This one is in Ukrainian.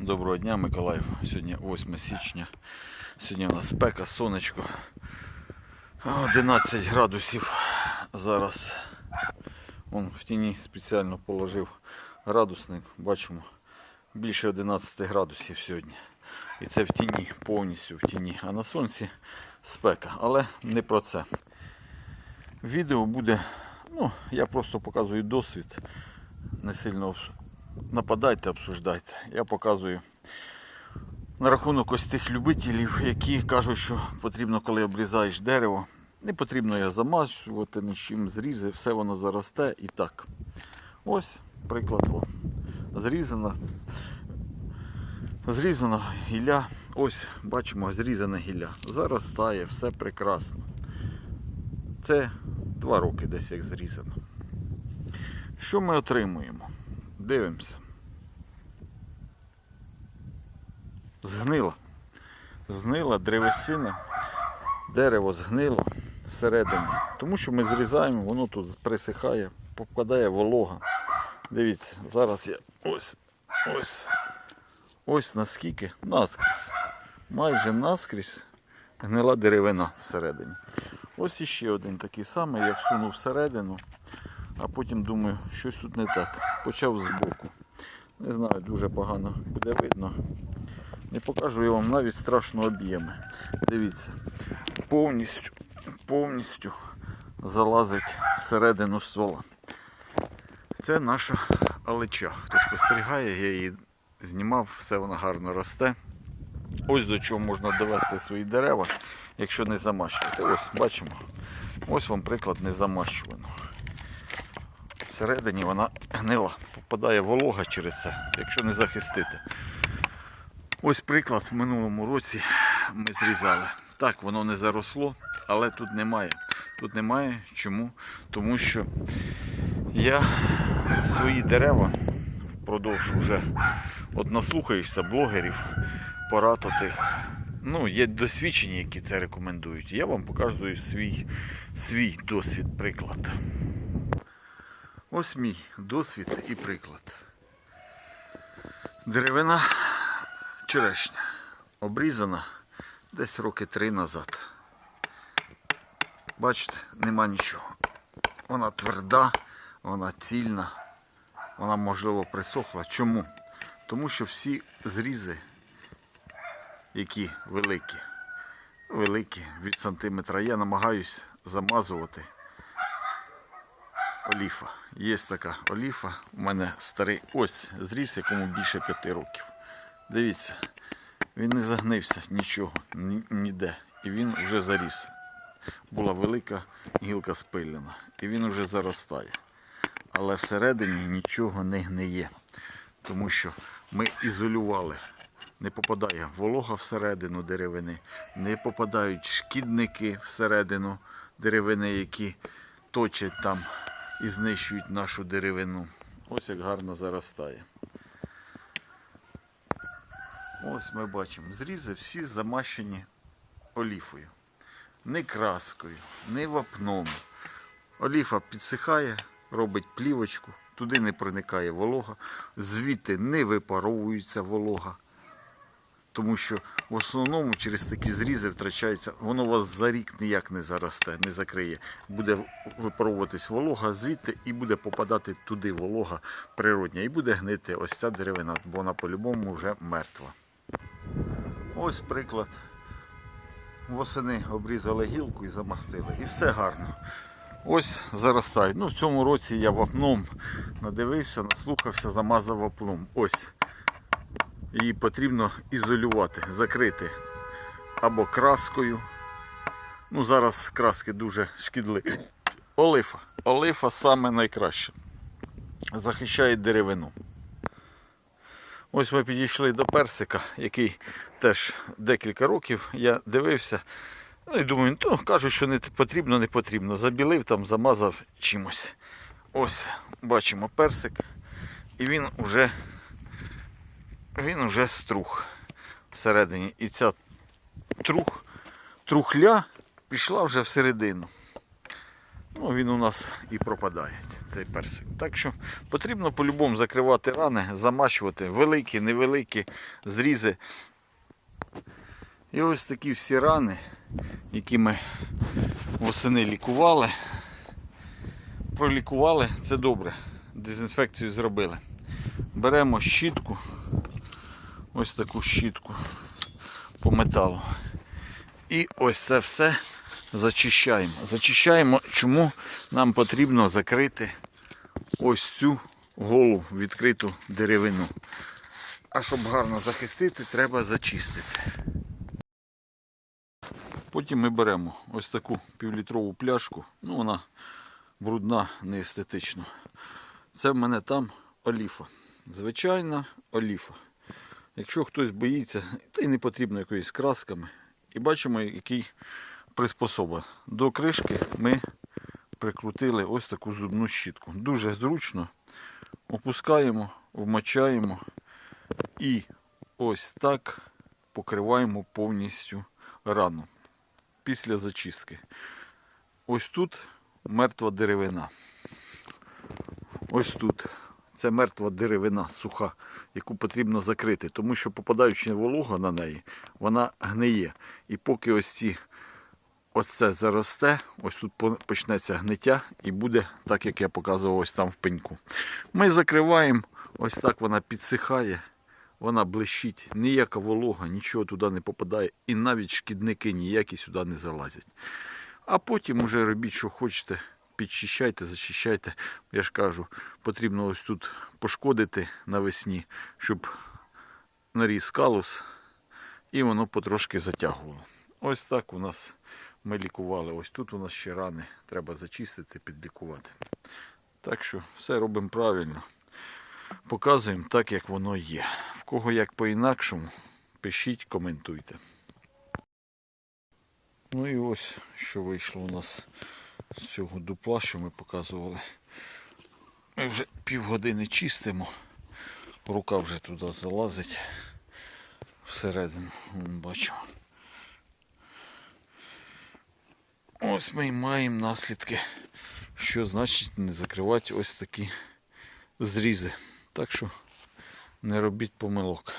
Доброго дня, Миколаїв. Сьогодні 8 січня. Сьогодні у нас спека, сонечко. 11 градусів зараз. Вон в тіні спеціально положив градусник. Бачимо більше 11 градусів сьогодні. І це в тіні, повністю в тіні. А на сонці спека. Але не про це. Відео буде, ну, я просто показую досвід. Не сильно нападайте, обсуждайте. Я показую на рахунок ось тих любителів, які кажуть, що потрібно, коли обрізаєш дерево, не потрібно його замазувати нічим, зрізи, все воно заросте і так. Ось приклад. О. Зрізано. Зрізано гілля. Ось бачимо, зрізане гілля. Заростає, все прекрасно. Це два роки десь як зрізано. Що ми отримуємо? Дивимося. Згнила. Згнила древесина. Дерево згнило всередині. Тому що ми зрізаємо, воно тут присихає, попадає волога. Дивіться, зараз я ось, ось, ось наскільки, наскрізь. Майже наскрізь гнила деревина всередині. Ось іще один такий самий, я всунув всередину, а потім думаю, щось тут не так. Почав збоку. Не знаю, дуже погано буде видно. Не покажу я вам навіть страшно об'єми. Дивіться, повністю, повністю залазить всередину ствола. Це наша алеча. Хто спостерігає, я її знімав, все вона гарно росте. Ось до чого можна довести свої дерева, якщо не замащувати. Ось бачимо. Ось вам приклад не замащувано. Всередині вона гнила, попадає волога через це, якщо не захистити. Ось приклад в минулому році ми зрізали. Так, воно не заросло, але тут немає. Тут немає. Чому? Тому що я свої дерева впродовж вже от наслухаєшся блогерів, порад. Ну, є досвідчені, які це рекомендують. Я вам показую свій, свій досвід, приклад. Ось мій досвід і приклад. Деревина черешня обрізана десь роки три назад. Бачите, нема нічого. Вона тверда, вона цільна, вона можливо присохла. Чому? Тому що всі зрізи, які великі, великі від сантиметра, я намагаюсь замазувати оліфа. Є така оліфа. У мене старий ось зріс, якому більше п'яти років. Дивіться, він не загнився нічого, ні- ніде. І він вже заріс. Була велика гілка спилена. І він вже заростає. Але всередині нічого не гниє. Тому що ми ізолювали. Не попадає волога всередину деревини, не попадають шкідники всередину деревини, які точать там і знищують нашу деревину. Ось як гарно заростає. Ось ми бачимо, зрізи всі замащені оліфою. Не краскою, не вапном. Оліфа підсихає, робить плівочку, туди не проникає волога, звідти не випаровується волога. Тому що в основному через такі зрізи втрачається, воно вас за рік ніяк не заросте, не закриє. Буде випаровуватись волога звідти і буде попадати туди волога природня. І буде гнити ось ця деревина, бо вона по-любому вже мертва. Ось приклад. Восени обрізали гілку і замастили. І все гарно. Ось заростають. Ну, в цьому році я вапном надивився, наслухався, замазав вапном. Ось. Її потрібно ізолювати, закрити або краскою. Ну, зараз краски дуже шкідливі. Олифа. Олифа саме найкраще. Захищає деревину. Ось ми підійшли до персика, який теж декілька років я дивився. Ну і думаю, ну, кажуть, що не потрібно, не потрібно. Забілив там, замазав чимось. Ось бачимо персик. І він уже, він уже струх всередині. І ця трух, трухля пішла вже всередину. Ну, він у нас і пропадає. цей персик. Так що потрібно по-любому закривати рани, замащувати великі, невеликі зрізи. І ось такі всі рани, які ми восени лікували. Пролікували, це добре. Дезінфекцію зробили. Беремо щітку, ось таку щітку по металу. І ось це все зачищаємо. Зачищаємо, чому нам потрібно закрити ось цю голу відкриту деревину. А щоб гарно захистити, треба зачистити. Потім ми беремо ось таку півлітрову пляшку. Ну, вона брудна, не естетично. Це в мене там оліфа. Звичайна оліфа. Якщо хтось боїться, та й не потрібно якоїсь красками. І бачимо, який приспособа. До кришки ми прикрутили ось таку зубну щітку. Дуже зручно. Опускаємо, вмочаємо і ось так покриваємо повністю рану після зачистки. Ось тут мертва деревина. Ось тут. Це мертва деревина суха, яку потрібно закрити, тому що попадаючи волога на неї, вона гниє. І поки ось ці ось це заросте, ось тут почнеться гниття і буде так, як я показував ось там в пеньку. Ми закриваємо, ось так вона підсихає, вона блищить, ніяка волога, нічого туди не попадає, і навіть шкідники ніякі сюди не залазять. А потім уже робіть, що хочете, підчищайте, зачищайте. Я ж кажу, потрібно ось тут пошкодити навесні, щоб наріс калус і воно потрошки затягувало. Ось так у нас ми лікували. Ось тут у нас ще рани треба зачистити, підлікувати. Так що все робимо правильно. Показуємо так, як воно є. В кого як по-інакшому, пишіть, коментуйте. Ну і ось що вийшло у нас з цього дупла, що ми показували. Ми вже півгодини чистимо. Рука вже туди залазить всередину, бачу. Ось ми і маємо наслідки, що значить не закривати ось такі зрізи. Так що не робіть помилок.